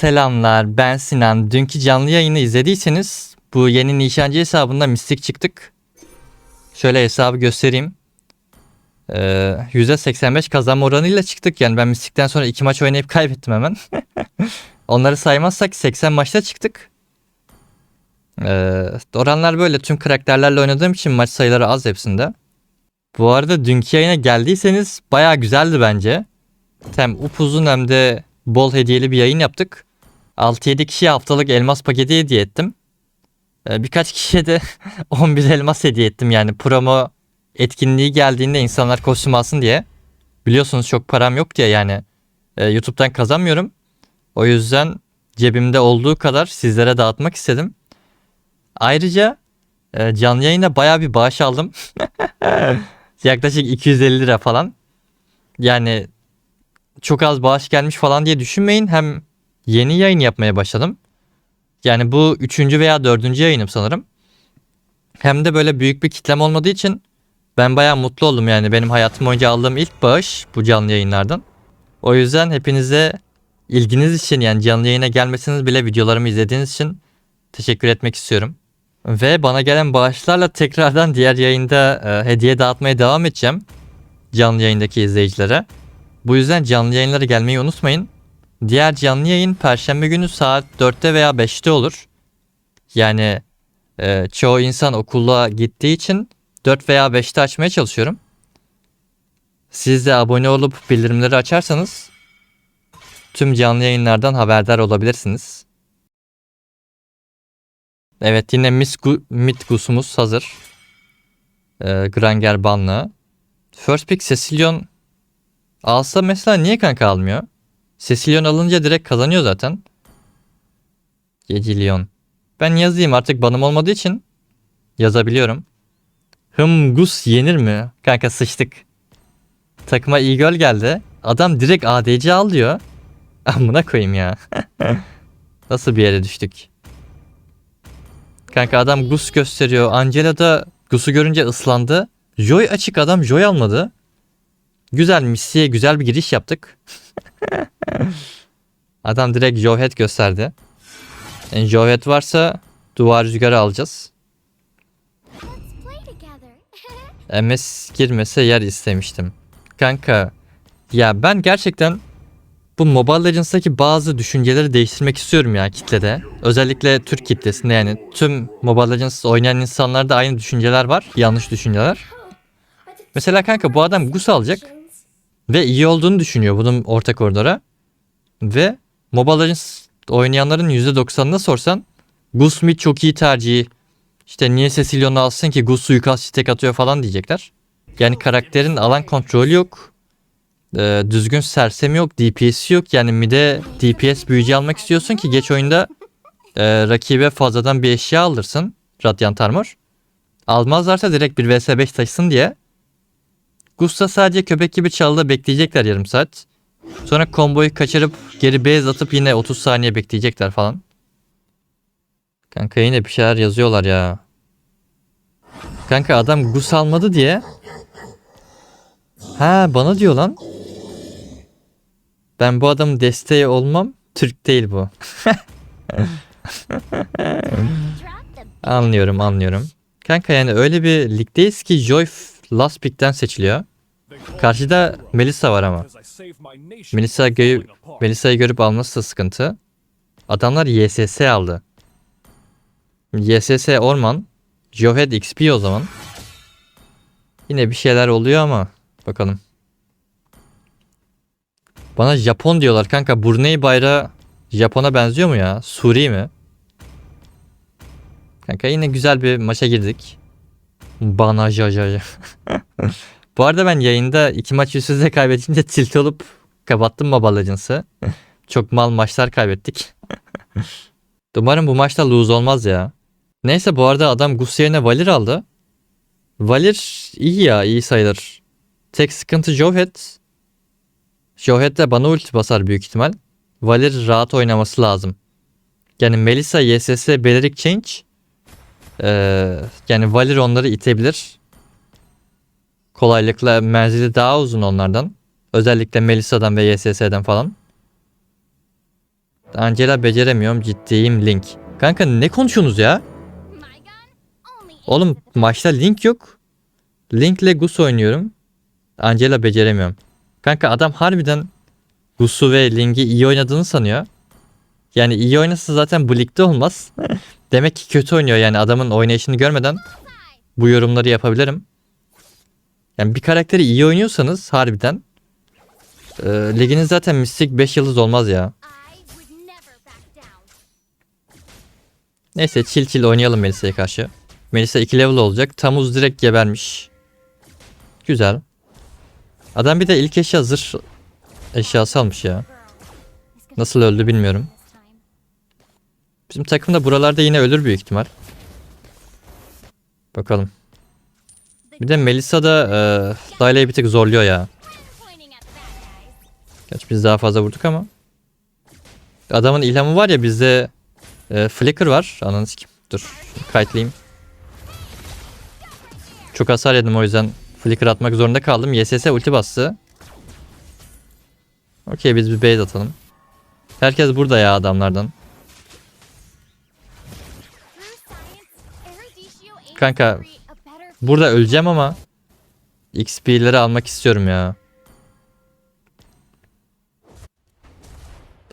Selamlar ben Sinan. Dünkü canlı yayını izlediyseniz bu yeni nişancı hesabında mistik çıktık. Şöyle hesabı göstereyim. Ee, %85 kazanma oranıyla çıktık. Yani ben mistikten sonra iki maç oynayıp kaybettim hemen. Onları saymazsak 80 maçta çıktık. Ee, oranlar böyle tüm karakterlerle oynadığım için maç sayıları az hepsinde. Bu arada dünkü yayına geldiyseniz baya güzeldi bence. Hem upuzun hem de bol hediyeli bir yayın yaptık. 6-7 kişiye haftalık elmas paketi hediye ettim. Ee, birkaç kişiye de 11 elmas hediye ettim yani promo etkinliği geldiğinde insanlar kostüm alsın diye. Biliyorsunuz çok param yok diye yani e, YouTube'dan kazanmıyorum. O yüzden cebimde olduğu kadar sizlere dağıtmak istedim. Ayrıca e, canlı yayına baya bir bağış aldım. Yaklaşık 250 lira falan. Yani çok az bağış gelmiş falan diye düşünmeyin. Hem yeni yayın yapmaya başladım. Yani bu üçüncü veya dördüncü yayınım sanırım. Hem de böyle büyük bir kitlem olmadığı için ben bayağı mutlu oldum yani. Benim hayatım boyunca aldığım ilk bağış bu canlı yayınlardan. O yüzden hepinize ilginiz için yani canlı yayına gelmeseniz bile videolarımı izlediğiniz için teşekkür etmek istiyorum. Ve bana gelen bağışlarla tekrardan diğer yayında e, hediye dağıtmaya devam edeceğim. Canlı yayındaki izleyicilere. Bu yüzden canlı yayınlara gelmeyi unutmayın. Diğer canlı yayın perşembe günü saat 4'te veya 5'te olur. Yani e, çoğu insan okula gittiği için 4 veya 5'te açmaya çalışıyorum. Siz de abone olup bildirimleri açarsanız tüm canlı yayınlardan haberdar olabilirsiniz. Evet yine Misgu, Mitgus'umuz hazır. Ee, Granger banlı. First pick Cecilion alsa mesela niye kanka almıyor? Cecilion alınca direkt kazanıyor zaten. Gecilion. Ben yazayım artık banım olmadığı için yazabiliyorum. Hım Gus yenir mi? Kanka sıçtık. Takıma iyi göl geldi. Adam direkt ADC al diyor. Amına koyayım ya. Nasıl bir yere düştük? Kanka adam Gus gösteriyor. Angela da Gus'u görünce ıslandı. Joy açık adam Joy almadı. Güzel Missy'ye güzel bir giriş yaptık. adam direkt Joyhead gösterdi. Yani Joyhead varsa duvar rüzgarı alacağız. MS girmese yer istemiştim. Kanka ya ben gerçekten bu Mobile Legends'taki bazı düşünceleri değiştirmek istiyorum ya kitlede. Özellikle Türk kitlesinde yani tüm Mobile Legends oynayan insanlarda aynı düşünceler var. Yanlış düşünceler. Mesela kanka bu adam Gus alacak ve iyi olduğunu düşünüyor bunun orta koridora. Ve Mobile Legends oynayanların %90'ına sorsan Gus mid çok iyi tercihi. İşte niye Cecilion'u alsın ki Gus suikast tek atıyor falan diyecekler. Yani karakterin alan kontrolü yok. Ee, düzgün sersemi yok. DPS'i yok. Yani mid'e DPS büyücü almak istiyorsun ki geç oyunda e, rakibe fazladan bir eşya alırsın. Radiant Armor. Almazlarsa direkt bir vs 5 taşısın diye. Gus'ta sadece köpek gibi çalıda bekleyecekler yarım saat. Sonra komboyu kaçırıp geri base atıp yine 30 saniye bekleyecekler falan. Kanka yine bir şeyler yazıyorlar ya. Kanka adam Gus almadı diye. Ha bana diyor lan. Ben bu adamın desteği olmam. Türk değil bu. Anlıyorum anlıyorum. Kanka yani öyle bir ligdeyiz ki Joy last pick'ten seçiliyor. Karşıda Melissa var ama. Melissa gö- Melissa'yı görüp alması da sıkıntı. Adamlar YSS aldı. YSS Orman. Johead XP o zaman. Yine bir şeyler oluyor ama bakalım. Bana Japon diyorlar kanka. Brunei bayrağı Japon'a benziyor mu ya? Suri mi? Kanka yine güzel bir maça girdik. Bana jaja. Bu arada ben yayında iki maç üst üste kaybedince tilt olup kapattım Mobile Legends'ı. Çok mal maçlar kaybettik. Umarım bu maçta lose olmaz ya. Neyse bu arada adam Gus yerine Valir aldı. Valir iyi ya iyi sayılır. Tek sıkıntı Johead. Johead de bana ulti basar büyük ihtimal. Valir rahat oynaması lazım. Yani Melissa, YSS, Belirik Change. Ee, yani Valir onları itebilir. Kolaylıkla menzili daha uzun onlardan. Özellikle Melissa'dan ve YSS'den falan. Angela beceremiyorum ciddiyim Link. Kanka ne konuşuyorsunuz ya? Oğlum maçta Link yok. Link'le Gus oynuyorum. Angela beceremiyorum. Kanka adam harbiden Gus'u ve Link'i iyi oynadığını sanıyor. Yani iyi oynasa zaten bu ligde olmaz. Demek ki kötü oynuyor yani adamın oynayışını görmeden bu yorumları yapabilirim. Yani bir karakteri iyi oynuyorsanız harbiden e, liginiz zaten Mystic 5 yıldız olmaz ya. Neyse chill chill oynayalım Melisa'ya karşı. Melisa 2 level olacak. Tamuz direkt gebermiş. Güzel. Adam bir de ilk eşya zırh eşyası almış ya. Nasıl öldü bilmiyorum. Bizim takım da buralarda yine ölür büyük ihtimal. Bakalım. Bir de Melisa da e, Layla'yı bir tık zorluyor ya. Gerçi biz daha fazla vurduk ama. Adamın ilhamı var ya bizde e, Flicker var. Ananı sikim. Dur. Kayıtlayayım. Çok hasar yedim o yüzden Flicker atmak zorunda kaldım. YSS ulti bastı. Okey biz bir base atalım. Herkes burada ya adamlardan. Kanka, Burada öleceğim ama XP'leri almak istiyorum ya.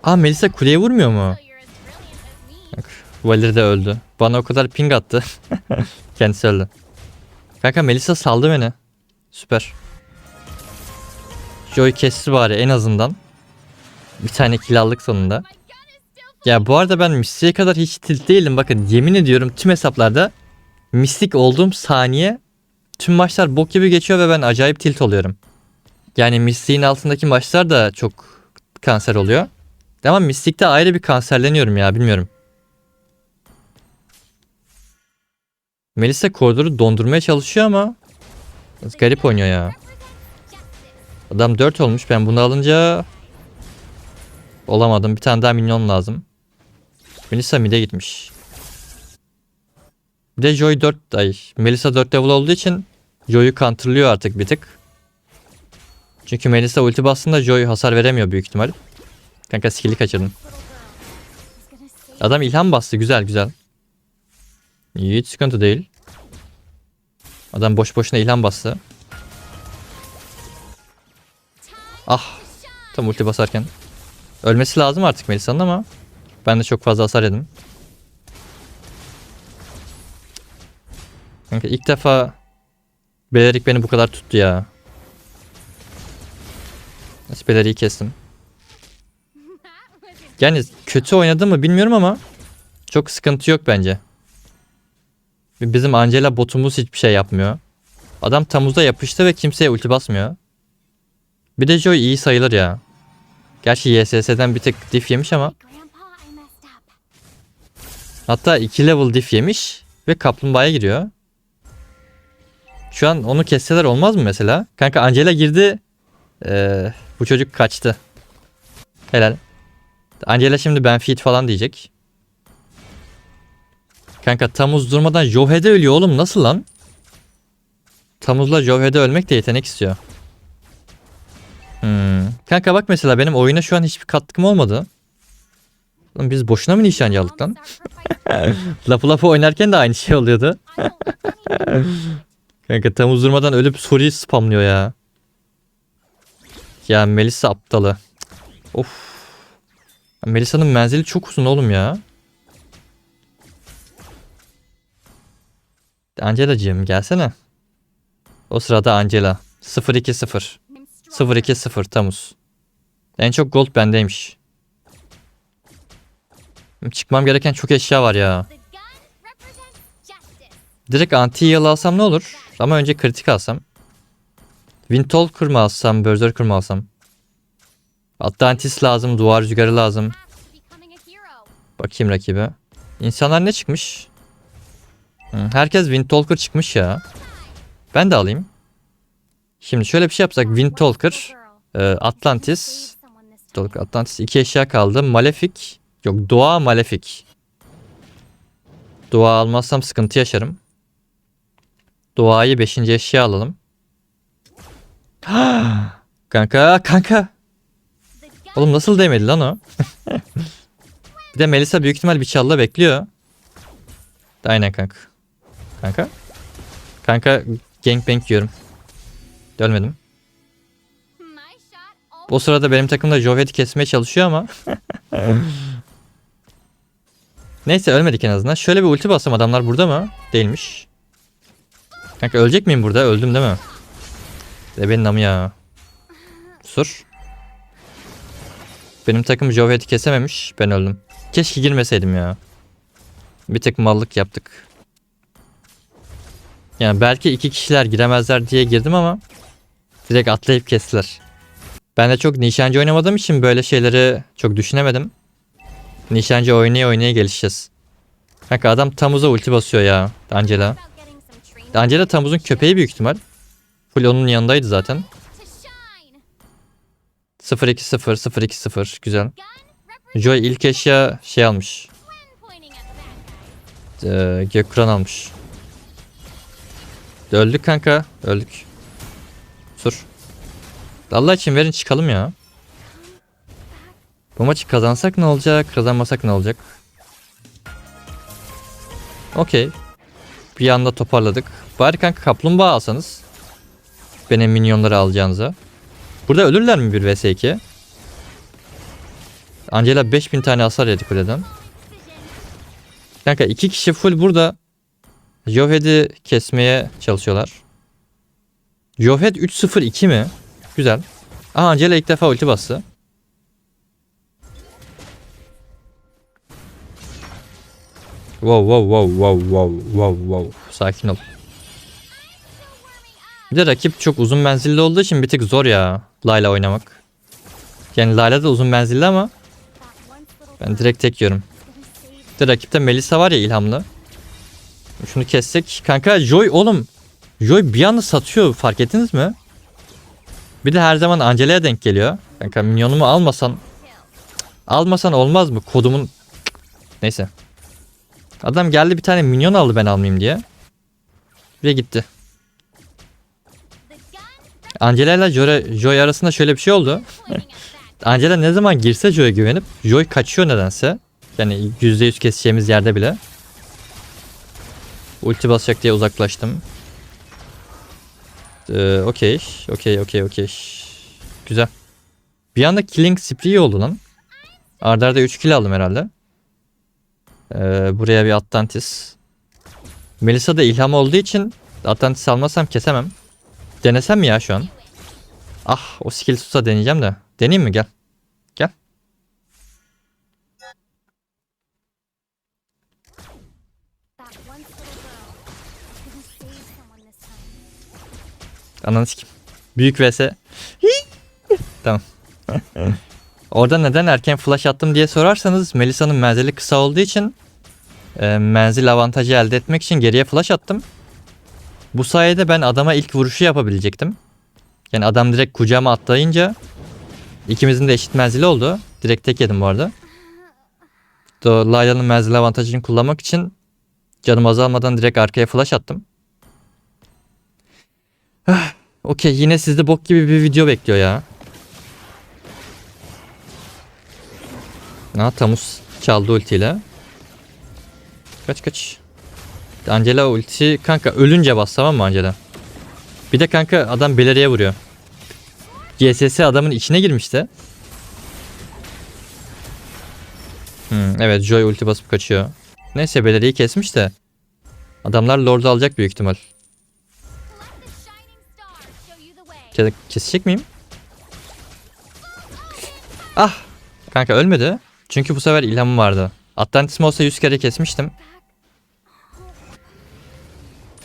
Aa Melisa kuleye vurmuyor mu? Bak, Valir de öldü. Bana o kadar ping attı. Kendisi öldü. Kanka Melisa saldı beni. Süper. Joy kesti bari en azından. Bir tane kill aldık sonunda. Ya bu arada ben Mystic'e kadar hiç tilt değilim. Bakın yemin ediyorum tüm hesaplarda Mystic olduğum saniye tüm maçlar bok gibi geçiyor ve ben acayip tilt oluyorum. Yani Mystic'in altındaki maçlar da çok kanser oluyor. Ama Mystic'te ayrı bir kanserleniyorum ya bilmiyorum. Melisa koridoru dondurmaya çalışıyor ama garip oynuyor ya. Adam 4 olmuş ben bunu alınca olamadım. Bir tane daha minyon lazım. Melisa mid'e gitmiş. Bir de Joy 4 ay Melisa 4 level olduğu için Joy'u counterlıyor artık bir tık. Çünkü Melisa ulti bastığında Joy hasar veremiyor büyük ihtimal. Kanka skill'i save Adam ilham bastı güzel güzel. İyi hiç sıkıntı değil. Adam boş boşuna ilham bastı. Ah tam ulti basarken. Ölmesi lazım artık Melisa'nın ama ben de çok fazla hasar yedim. Kanka ilk defa Belerik beni bu kadar tuttu ya. Neyse Belerik'i kestim. Yani kötü oynadı mı bilmiyorum ama çok sıkıntı yok bence. Bizim Angela botumuz hiçbir şey yapmıyor. Adam Tamuz'da yapıştı ve kimseye ulti basmıyor. Bir de Joy iyi sayılır ya. Gerçi YSS'den bir tık diff yemiş ama hatta 2 level diff yemiş ve kaplumbağaya giriyor. Şu an onu kesseler olmaz mı mesela? Kanka Angela girdi. Ee, bu çocuk kaçtı. Helal. Angela şimdi ben fit falan diyecek. Kanka Tamuz durmadan Johe'de ölüyor oğlum nasıl lan? Tamuz'la Johe'de ölmek de yetenek istiyor. Hmm. Kanka bak mesela benim oyuna şu an hiçbir katkım olmadı. Lan biz boşuna mı nişancı aldık lan? Lapı lapı oynarken de aynı şey oluyordu. Kanka tam durmadan ölüp soruyu spamlıyor ya. Ya Melisa aptalı. Of. Melisa'nın menzili çok uzun oğlum ya. Angela'cığım gelsene. O sırada Angela. 0-2-0. minstrel. 0-2-0 Tamus. En çok gold bendeymiş. Çıkmam gereken çok eşya var ya. Direkt anti heal alsam ne olur? Ama önce kritik alsam. Windtalker mı alsam, Berserker mı alsam? Atlantis lazım, duvar rüzgarı lazım. Bakayım rakibe. İnsanlar ne çıkmış? Herkes Windtalker çıkmış ya. Ben de alayım. Şimdi şöyle bir şey yapsak. Windtalker, Atlantis. Atlantis. iki eşya kaldı. Malefic. Yok, Doğa Malefic. Doğa almazsam sıkıntı yaşarım. Doğayı 5. eşya alalım. kanka kanka. Oğlum nasıl değmedi lan o? Bir de Melisa büyük ihtimal bir çalla bekliyor. Aynen kanka. Kanka. Kanka gangbang yiyorum. Ölmedim. O sırada benim takım da Jovet'i kesmeye çalışıyor ama. Neyse ölmedik en azından. Şöyle bir ulti bassam adamlar burada mı? Değilmiş. Kanka ölecek miyim burada? Öldüm değil mi? Namı ya. Sur. Benim takım Jovet'i kesememiş. Ben öldüm. Keşke girmeseydim ya. Bir tek mallık yaptık. Yani belki iki kişiler giremezler diye girdim ama direkt atlayıp kestiler. Ben de çok nişancı oynamadığım için böyle şeyleri çok düşünemedim. Nişancı oynaya oynaya gelişeceğiz. Kanka adam Tamuz'a ulti basıyor ya. Angela. Angela Tamuz'un köpeği büyük ihtimal. Full onun yanındaydı zaten. to shine. 0-2-0, 0-2-0. Güzel. Joy ilk eşya şey almış. Ee, Gökkuran almış. Öldük kanka. Öldük. Sur. Allah için verin çıkalım ya. Bu maçı kazansak ne olacak? Kazanmasak ne olacak? Okey. Bir anda toparladık. Bari kanka kaplumbağa alsanız. Benim minyonları alacağınıza. Burada ölürler mi bir vs 2? Angela 5000 tane hasar yedi kuleden. Kanka iki kişi full burada. Joved'i kesmeye çalışıyorlar. Joved 3-0-2 mi? Güzel. Aha Angela ilk defa ulti bastı. Wow wow wow wow wow wow wow. Sakin ol. Bir de rakip çok uzun menzilli olduğu için bir tık zor ya Layla oynamak. Yani Layla da uzun menzilli ama ben direkt tek yiyorum. Bir de rakipte Melisa var ya ilhamlı. Şunu kessek. Kanka Joy oğlum. Joy bir anda satıyor fark ettiniz mi? Bir de her zaman Angela'ya denk geliyor. Kanka minyonumu almasan. Almasan olmaz mı? Kodumun. Neyse. Adam geldi bir tane minyon aldı ben almayayım diye. Ve gitti. Angela ile Joy, Joy arasında şöyle bir şey oldu. Angela ne zaman girse Joy'a güvenip Joy kaçıyor nedense. Yani %100 keseceğimiz yerde bile. Ulti basacak diye uzaklaştım. Ee, okey. Okey okey okey. Güzel. Bir anda killing spree oldu lan. Arda arda 3 kill aldım herhalde. Ee, buraya bir Atlantis. Melisa da ilham olduğu için Atlantis almasam kesemem. Denesem mi ya şu an? Ah o skill tutsa deneyeceğim de. Deneyeyim mi? Gel. Gel. Ananı sikim. Büyük vs. tamam. Orada neden erken flash attım diye sorarsanız Melisa'nın menzili kısa olduğu için e, menzil avantajı elde etmek için geriye flash attım. Bu sayede ben adama ilk vuruşu yapabilecektim. Yani adam direkt kucağıma atlayınca ikimizin de eşit menzili oldu. Direkt tek yedim bu arada. Layla'nın menzil avantajını kullanmak için canım azalmadan direkt arkaya flash attım. Okey yine sizde bok gibi bir video bekliyor ya. Ha Tamus çaldı ultiyle. Kaç kaç. Angela ulti kanka ölünce bas tamam mı Angela? Bir de kanka adam beleriye vuruyor. GSS adamın içine girmişti. Hmm, evet Joy ulti basıp kaçıyor. Neyse beleriyi kesmiş de. Adamlar Lord'u alacak büyük ihtimal. Ke- Kesecek miyim? Ah! Kanka ölmedi. Çünkü bu sefer ilhamım vardı. Atlantis olsa 100 kere kesmiştim.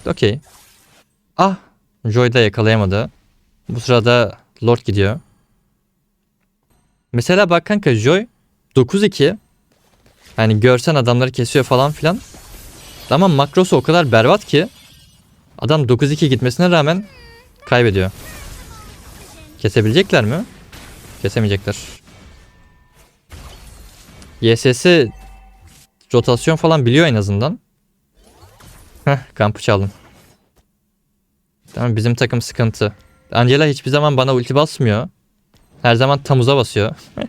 Okey. Ah! Joy da yakalayamadı. Bu sırada Lord gidiyor. Mesela bak kanka Joy 9-2. Hani görsen adamları kesiyor falan filan. Ama makrosu o kadar berbat ki adam 9-2 gitmesine rağmen kaybediyor. Kesebilecekler mi? Kesemeyecekler. YSS rotasyon falan biliyor en azından. Heh kampı çaldım. Tamam bizim takım sıkıntı. Angela hiçbir zaman bana ulti basmıyor. Her zaman tamuza basıyor.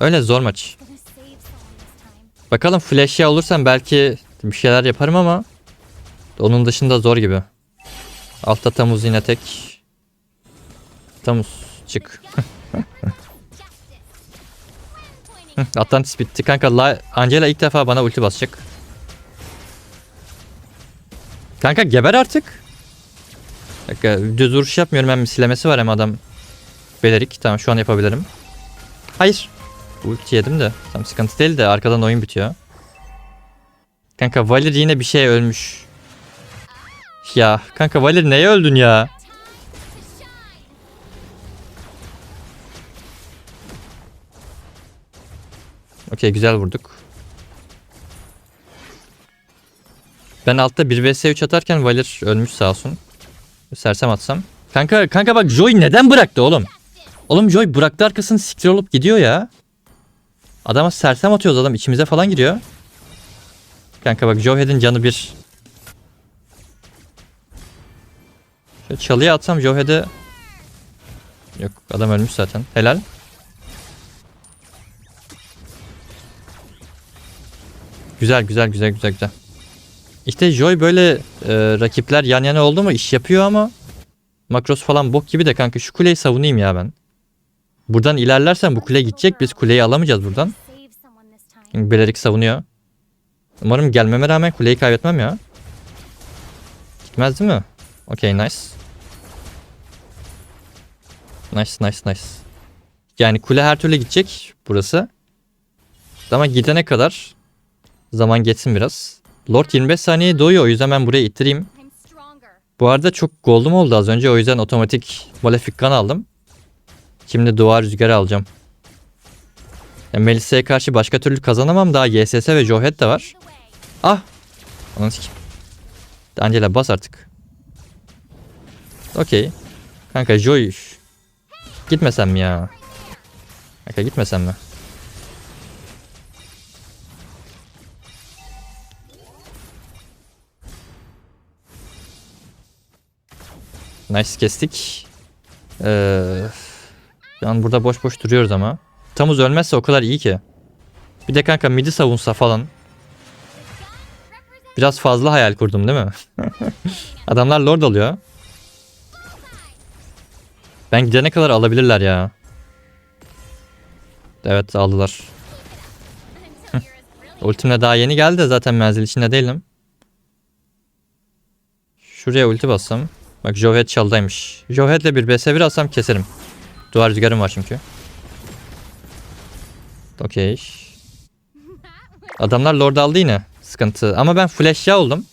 Öyle zor maç. Bakalım flash ya belki bir şeyler yaparım ama onun dışında zor gibi. Altta Tamuz yine tek. Tamuz çık. Atlantis bitti. Kanka La- Angela ilk defa bana ulti basacak. Kanka geber artık. Dakika düz vuruş yapmıyorum hem silemesi var hem adam. Belerik. Tamam şu an yapabilirim. Hayır. Ulti yedim de. Tam sıkıntı değil de arkadan oyun bitiyor. Kanka Valir yine bir şey ölmüş. Ya kanka Valir neye öldün ya? Okey güzel vurduk. Ben altta 1 vs 3 atarken Valir ölmüş sağ olsun. Sersem atsam. Kanka kanka bak Joy neden bıraktı oğlum? Oğlum Joy bıraktı arkasını siktir olup gidiyor ya. Adama sersem atıyoruz adam içimize falan giriyor. Kanka bak Jowhead'in canı bir. Şöyle çalıya atsam Jowhead'e... Yok adam ölmüş zaten. Helal. Güzel güzel güzel güzel güzel. İşte Joy böyle e, rakipler yan yana oldu mu iş yapıyor ama Makros falan bok gibi de kanka şu kuleyi savunayım ya ben. Buradan ilerlersen bu kule gidecek biz kuleyi alamayacağız buradan. Belerik savunuyor. Umarım gelmeme rağmen kuleyi kaybetmem ya. Gitmez değil mi? Okey nice. Nice nice nice. Yani kule her türlü gidecek burası. Ama gidene kadar zaman geçsin biraz. Lord 25 saniye doğuyor o yüzden ben buraya ittireyim. Bu arada çok gold'um oldu az önce o yüzden otomatik Malefic Gun aldım. Şimdi duvar rüzgarı alacağım. Ya Melisa'ya karşı başka türlü kazanamam daha YSS ve Johead de var. Ah! Ananı sikeyim. Angela bas artık. Okey. Kanka Joy. Gitmesem mi ya? Kanka gitmesem mi? Nice kestik. Ee, an burada boş boş duruyoruz ama. Tamuz ölmezse o kadar iyi ki. Bir de kanka midi savunsa falan. Biraz fazla hayal kurdum değil mi? Adamlar lord alıyor. Ben gidene kadar alabilirler ya. Evet aldılar. Ultimle daha yeni geldi zaten menzil içinde değilim. Şuraya ulti bassam. Bak Johead çaldaymış. Johead'le bir BS1 alsam keserim. Duvar rüzgarım var çünkü. Okey. Adamlar lord aldı yine. Sıkıntı. Ama ben flash ya oldum.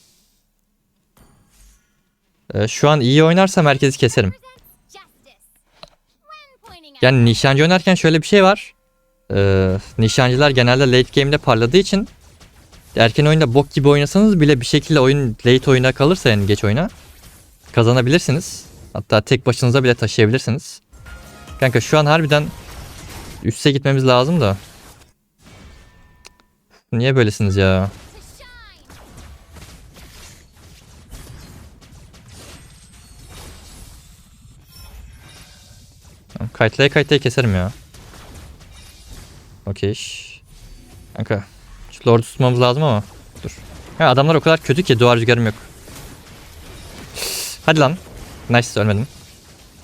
Ee, şu an iyi oynarsam herkesi keserim. Yani nişancı oynarken şöyle bir şey var. Ee, nişancılar genelde late game'de parladığı için erken oyunda bok gibi oynasanız bile bir şekilde oyun late oyuna kalırsa yani geç oyuna kazanabilirsiniz. Hatta tek başınıza bile taşıyabilirsiniz. Kanka şu an harbiden üste gitmemiz lazım da. Niye böylesiniz ya? Kayıtlaya kayıtlaya keserim ya. Okey. Kanka. Şu Lord'u tutmamız lazım ama. Dur. Ya adamlar o kadar kötü ki duvar rüzgarım yok. Hadi lan. Nice ölmedim.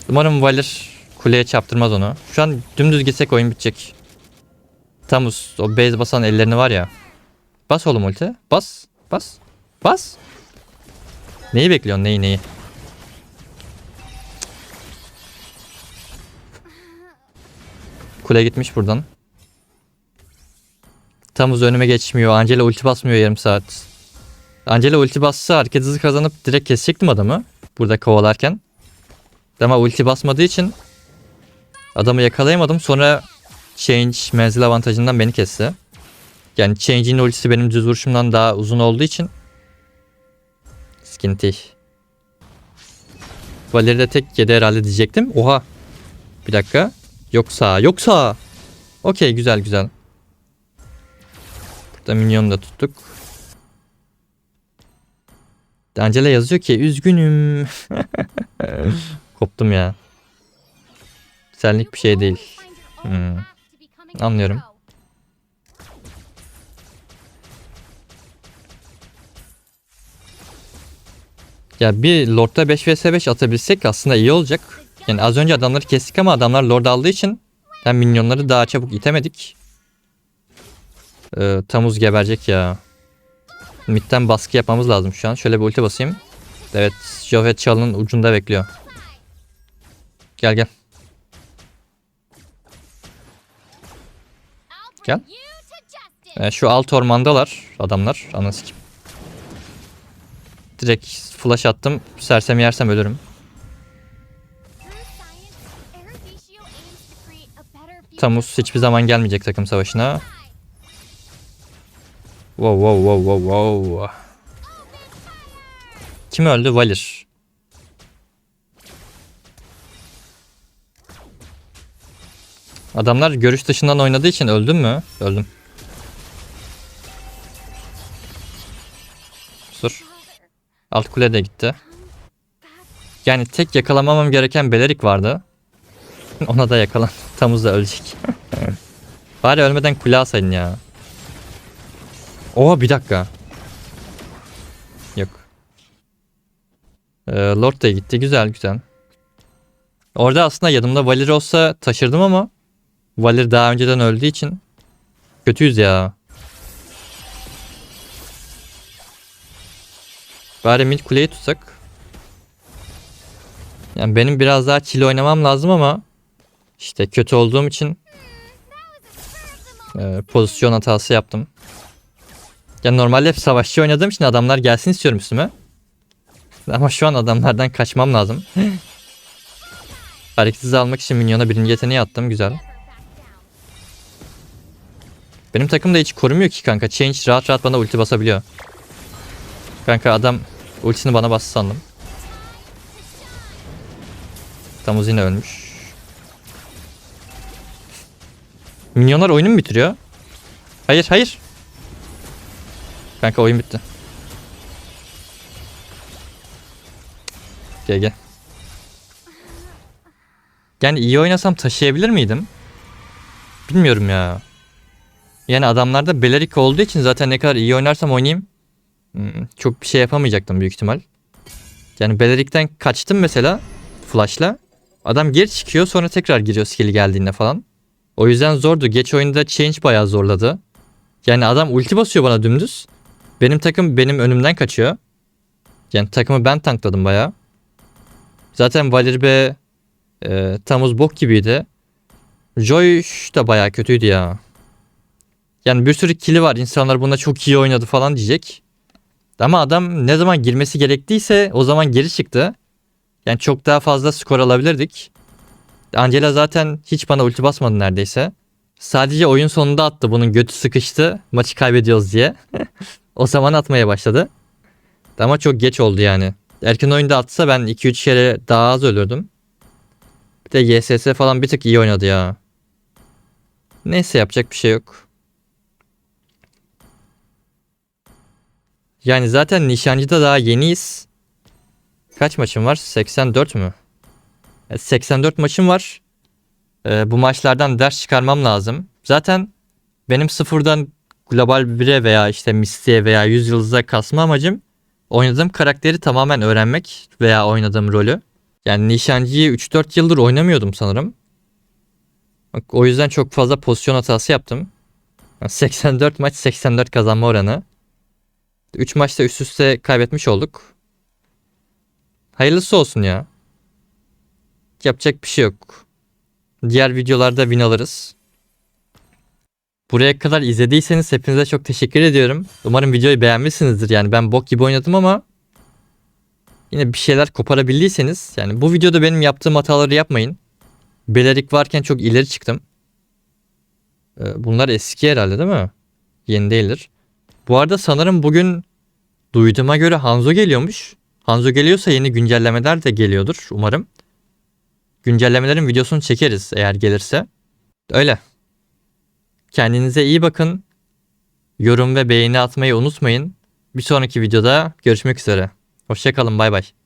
Umarım Valir kuleye çarptırmaz onu. Şu an dümdüz gitsek oyun bitecek. Tamus o base basan ellerini var ya. Bas oğlum ulti. Bas. Bas. Bas. Neyi bekliyorsun neyi neyi? Kule gitmiş buradan. Tamuz önüme geçmiyor. Angela ulti basmıyor yarım saat. Angela ulti bassa hareket hızı kazanıp direkt kesecektim adamı. Burada kovalarken. Ama ulti basmadığı için adamı yakalayamadım. Sonra change menzil avantajından beni kesti. Yani change'in ultisi benim düz vuruşumdan daha uzun olduğu için sıkıntı. Valeri de tek yedi herhalde diyecektim. Oha. Bir dakika. Yoksa yoksa. Okey güzel güzel. Burada minyonu da tuttuk. Angela yazıyor ki üzgünüm. Koptum ya. Senlik bir şey değil. Hmm. Anlıyorum. Ya bir Lord'da 5 vs 5 atabilsek aslında iyi olacak. Yani az önce adamları kestik ama adamlar Lord aldığı için hem minyonları daha çabuk itemedik. Ee, Tamuz geberecek ya. Mid'den baskı yapmamız lazım şu an. Şöyle bir ulti basayım. Evet, Jovet çalının ucunda bekliyor. Gel gel. Gel. Ee, şu alt ormandalar adamlar. Anası kim? Direkt flash attım. Sersem yersem ölürüm. Tamus hiçbir zaman gelmeyecek takım savaşına. Wow wow wow wow wow. Kim öldü? Valir. Adamlar görüş dışından oynadığı için öldüm mü? Öldüm. Dur. Alt kule de gitti. Yani tek yakalamamam gereken Belerik vardı. Ona da yakalan. Tamuz da ölecek. Bari ölmeden kule alsaydın ya. Oha bir dakika. Yok. Ee, Lord da gitti. Güzel güzel. Orada aslında yanımda Valir olsa taşırdım ama Valir daha önceden öldüğü için kötüyüz ya. Bari mid kuleyi tutsak. Yani benim biraz daha chill oynamam lazım ama işte kötü olduğum için e, pozisyon hatası yaptım. Ya normalde savaşçı oynadığım için adamlar gelsin istiyorum üstüme. Ama şu an adamlardan kaçmam lazım. Hareketsiz almak için minyona birinci yeteneği attım. Güzel. Benim takım da hiç korumuyor ki kanka. Change rahat rahat bana ulti basabiliyor. Kanka adam ultisini bana bastı sandım. Tamuz yine ölmüş. Minyonlar oyunu mu bitiriyor? Hayır hayır. Kanka oyun bitti. Gel gel. Yani iyi oynasam taşıyabilir miydim? Bilmiyorum ya. Yani adamlarda Belerik olduğu için zaten ne kadar iyi oynarsam oynayayım hmm, çok bir şey yapamayacaktım büyük ihtimal. Yani Belerik'ten kaçtım mesela flash'la. Adam geri çıkıyor sonra tekrar giriyor skill'i geldiğinde falan. O yüzden zordu. Geç oyunda change bayağı zorladı. Yani adam ulti basıyor bana dümdüz. Benim takım benim önümden kaçıyor. Yani takımı ben tankladım bayağı. Zaten Valir B e, Tamuz bok gibiydi. Joy da bayağı kötüydü ya. Yani bir sürü kili var. İnsanlar buna çok iyi oynadı falan diyecek. Ama adam ne zaman girmesi gerektiyse o zaman geri çıktı. Yani çok daha fazla skor alabilirdik. Angela zaten hiç bana ulti basmadı neredeyse. Sadece oyun sonunda attı. Bunun götü sıkıştı. Maçı kaybediyoruz diye. o zaman atmaya başladı. Ama çok geç oldu yani. Erken oyunda atsa ben 2-3 kere daha az ölürdüm. Bir de YSS falan bir tık iyi oynadı ya. Neyse yapacak bir şey yok. Yani zaten nişancıda daha yeniyiz. Kaç maçım var? 84 mü? Evet, 84 maçım var. Ee, bu maçlardan ders çıkarmam lazım. Zaten benim sıfırdan global 1'e veya işte Misty'e veya 100 yıldıza kasma amacım oynadığım karakteri tamamen öğrenmek veya oynadığım rolü. Yani nişancıyı 3-4 yıldır oynamıyordum sanırım. Bak, o yüzden çok fazla pozisyon hatası yaptım. 84 maç 84 kazanma oranı. 3 maçta üst üste kaybetmiş olduk. Hayırlısı olsun ya. Yapacak bir şey yok. Diğer videolarda win alırız. Buraya kadar izlediyseniz hepinize çok teşekkür ediyorum. Umarım videoyu beğenmişsinizdir. Yani ben bok gibi oynadım ama yine bir şeyler koparabildiyseniz yani bu videoda benim yaptığım hataları yapmayın. Belerik varken çok ileri çıktım. Ee, Bunlar eski herhalde değil mi? Yeni değildir. Bu arada sanırım bugün duyduğuma göre Hanzo geliyormuş. Hanzo geliyorsa yeni güncellemeler de geliyordur umarım. Güncellemelerin videosunu çekeriz eğer gelirse. Öyle. Kendinize iyi bakın. Yorum ve beğeni atmayı unutmayın. Bir sonraki videoda görüşmek üzere. Hoşçakalın bay bay.